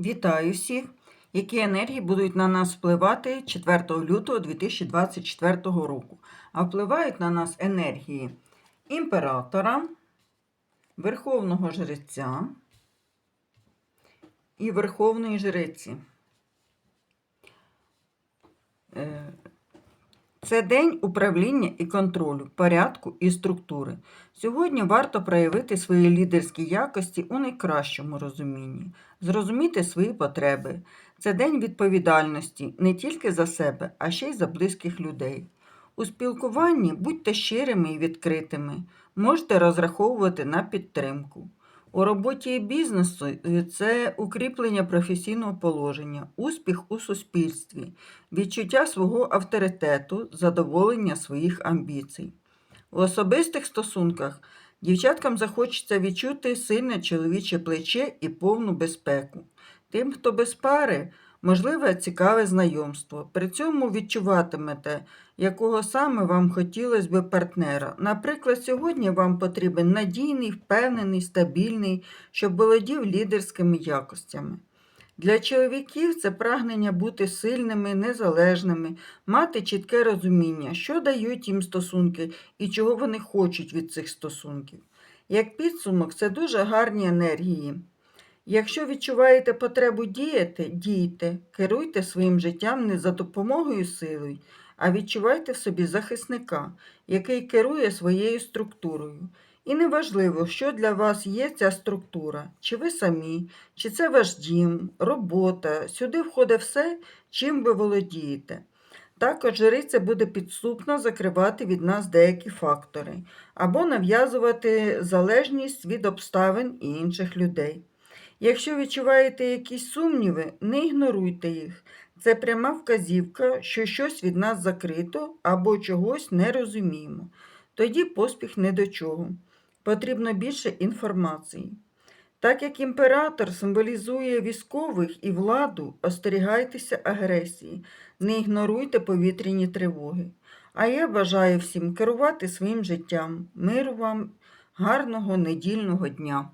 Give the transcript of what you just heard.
Вітаю всіх! Які енергії будуть на нас впливати 4 лютого 2024 року? А впливають на нас енергії імператора, Верховного Жреця і Верховної Жриці. Це день управління і контролю, порядку і структури. Сьогодні варто проявити свої лідерські якості у найкращому розумінні, зрозуміти свої потреби. Це день відповідальності не тільки за себе, а ще й за близьких людей. У спілкуванні будьте щирими і відкритими, можете розраховувати на підтримку. У роботі бізнесу це укріплення професійного положення, успіх у суспільстві, відчуття свого авторитету, задоволення своїх амбіцій. У особистих стосунках дівчаткам захочеться відчути сильне чоловіче плече і повну безпеку. Тим, хто без пари, можливе цікаве знайомство. При цьому відчуватимете, якого саме вам хотілося би партнера. Наприклад, сьогодні вам потрібен надійний, впевнений, стабільний, щоб володів лідерськими якостями. Для чоловіків це прагнення бути сильними, незалежними, мати чітке розуміння, що дають їм стосунки і чого вони хочуть від цих стосунків. Як підсумок, це дуже гарні енергії. Якщо відчуваєте потребу діяти, дійте, керуйте своїм життям не за допомогою сили, а відчувайте в собі захисника, який керує своєю структурою. І неважливо, що для вас є ця структура, чи ви самі, чи це ваш дім, робота, сюди входить все, чим ви володієте. Також жриця буде підступно закривати від нас деякі фактори або нав'язувати залежність від обставин і інших людей. Якщо відчуваєте якісь сумніви, не ігноруйте їх. Це пряма вказівка, що щось від нас закрито або чогось не розуміємо. Тоді поспіх не до чого. Потрібно більше інформації. Так як імператор символізує військових і владу, остерігайтеся агресії, не ігноруйте повітряні тривоги. А я бажаю всім керувати своїм життям. Миру вам, гарного недільного дня!